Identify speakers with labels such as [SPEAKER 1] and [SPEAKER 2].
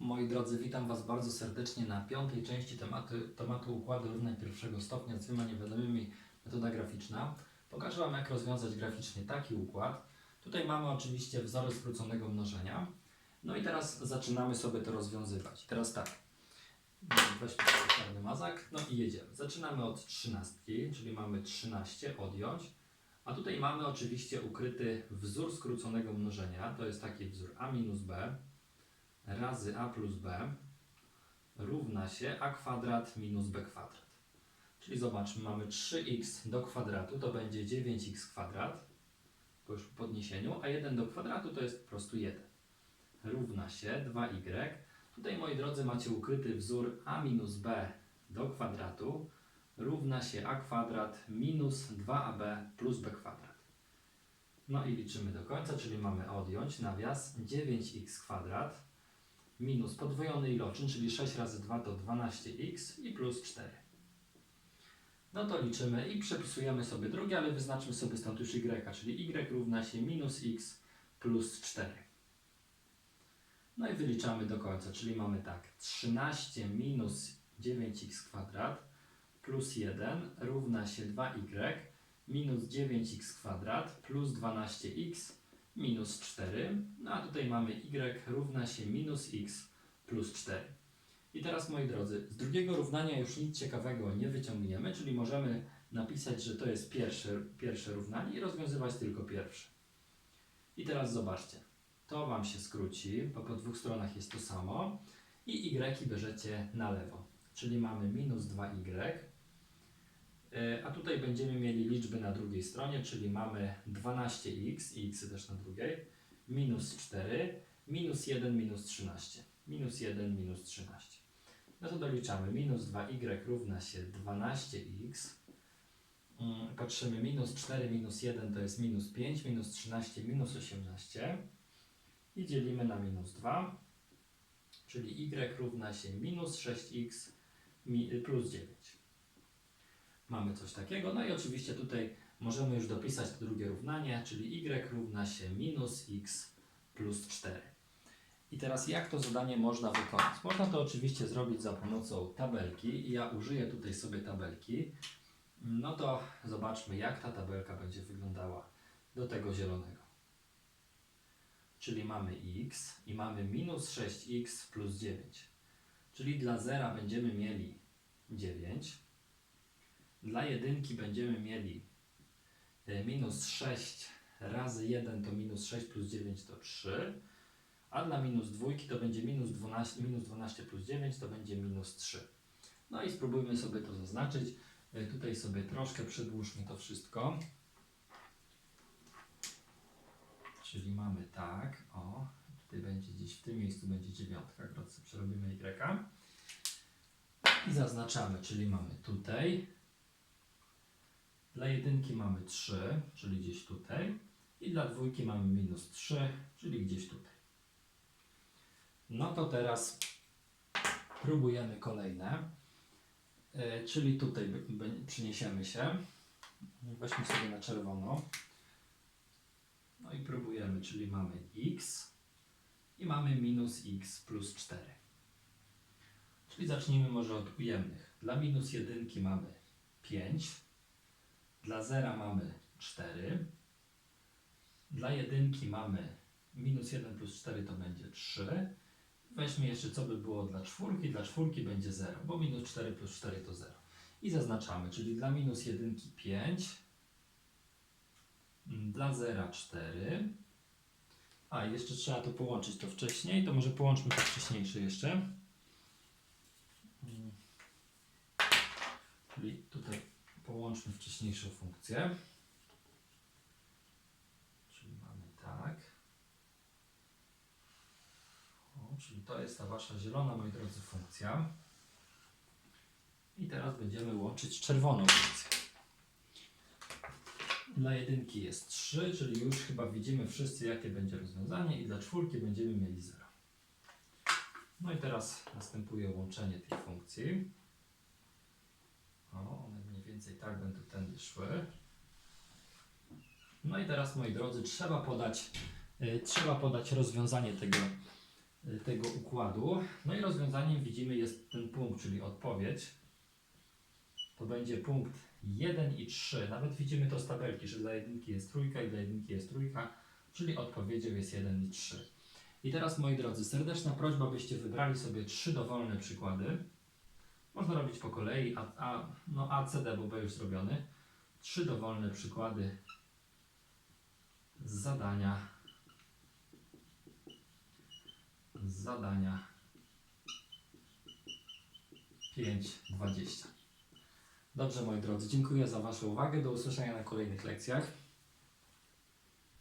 [SPEAKER 1] Moi drodzy, witam Was bardzo serdecznie na piątej części tematu, tematu układu równań pierwszego stopnia z dwiema niewiadomymi metoda graficzna. Pokażę Wam, jak rozwiązać graficznie taki układ. Tutaj mamy oczywiście wzory skróconego mnożenia. No i teraz zaczynamy sobie to rozwiązywać. Teraz tak, weźmy czarny mazak, no i jedziemy. Zaczynamy od trzynastki, czyli mamy 13 odjąć. A tutaj mamy oczywiście ukryty wzór skróconego mnożenia. To jest taki wzór a minus b razy a plus b równa się a kwadrat minus b kwadrat. Czyli zobaczmy, mamy 3x do kwadratu, to będzie 9x kwadrat, po już podniesieniu, a 1 do kwadratu to jest po prostu 1. Równa się 2y. Tutaj, moi drodzy, macie ukryty wzór a minus b do kwadratu równa się a kwadrat minus 2ab plus b kwadrat. No i liczymy do końca, czyli mamy odjąć nawias 9x kwadrat minus podwojony iloczyn, czyli 6 razy 2 to 12x i plus 4. No to liczymy i przepisujemy sobie drugie, ale wyznaczmy sobie stąd już y, czyli y równa się minus x plus 4. No i wyliczamy do końca, czyli mamy tak 13 minus 9x kwadrat plus 1 równa się 2y minus 9x kwadrat plus 12x minus 4. No a tutaj mamy y równa się minus x plus 4. I teraz moi drodzy, z drugiego równania już nic ciekawego nie wyciągniemy, czyli możemy napisać, że to jest pierwsze, pierwsze równanie i rozwiązywać tylko pierwsze. I teraz zobaczcie, to Wam się skróci, bo po dwóch stronach jest to samo i y bierzecie na lewo, czyli mamy minus 2y, E, A tutaj będziemy mieli liczby na drugiej stronie, czyli mamy 12x i x też na drugiej, minus 4, minus 1, minus 13. Minus 1, minus 13. No to doliczamy. Minus 2y równa się 12x. Mm, Patrzymy, minus 4, minus 1 to jest minus 5, minus 13, minus 18. I dzielimy na minus 2, czyli y równa się minus 6x mi- plus 9 mamy coś takiego. No i oczywiście tutaj możemy już dopisać to drugie równanie, czyli y równa się minus x plus 4. I teraz jak to zadanie można wykonać? Można to oczywiście zrobić za pomocą tabelki i ja użyję tutaj sobie tabelki. No to zobaczmy jak ta tabelka będzie wyglądała do tego zielonego. Czyli mamy x i mamy minus 6x plus 9. Czyli dla zera będziemy mieli 9. Dla jedynki będziemy mieli e, minus 6 razy 1 to minus 6 plus 9 to 3, a dla minus dwójki to będzie minus 12, minus 12 plus 9 to będzie minus 3. No i spróbujmy sobie to zaznaczyć. E, Tutaj sobie troszkę przedłużmy to wszystko. Czyli mamy tak, o, tutaj będzie gdzieś w tym miejscu będzie dziewiątka, sobie przerobimy y. I zaznaczamy, czyli mamy tutaj dla jedynki mamy 3, czyli gdzieś tutaj. I dla dwójki mamy minus 3, czyli gdzieś tutaj. No to teraz próbujemy kolejne. E, czyli tutaj przyniesiemy się. Weźmy sobie na czerwono. No i próbujemy, czyli mamy x i mamy minus x plus 4. Czyli zacznijmy może od ujemnych. Dla minus jedynki mamy 5. Dla zera mamy 4. Dla jedynki mamy minus 1 plus 4 to będzie 3. Weźmy jeszcze co by było dla czwórki. Dla czwórki będzie 0, bo minus 4 plus 4 to 0. I zaznaczamy, czyli dla minus jedynki 5. mm, Dla zera 4. A, jeszcze trzeba to połączyć to wcześniej, to może połączmy to wcześniejsze jeszcze. Mm. Czyli tutaj połączmy wcześniejszą funkcję. Czyli mamy tak. O, czyli to jest ta wasza zielona, moi drodzy, funkcja. I teraz będziemy łączyć czerwoną funkcję. Dla jedynki jest 3, czyli już chyba widzimy wszyscy, jakie będzie rozwiązanie, i dla czwórki będziemy mieli 0. No i teraz następuje łączenie tych funkcji. Więcej tak będą tędy szły. No i teraz, moi drodzy, trzeba podać, y, trzeba podać rozwiązanie tego, y, tego układu. No i rozwiązaniem widzimy jest ten punkt, czyli odpowiedź. To będzie punkt 1 i 3. Nawet widzimy to z tabelki, że dla jedynki jest trójka i dla jedynki jest trójka, czyli odpowiedzią jest 1 i 3. I teraz moi drodzy, serdeczna prośba, byście wybrali sobie trzy dowolne przykłady. Można robić po kolei, a, a, no A, C, D, bo B już zrobiony. Trzy dowolne przykłady z zadania z zadania 5.20. Dobrze moi drodzy, dziękuję za Waszą uwagę. Do usłyszenia na kolejnych lekcjach.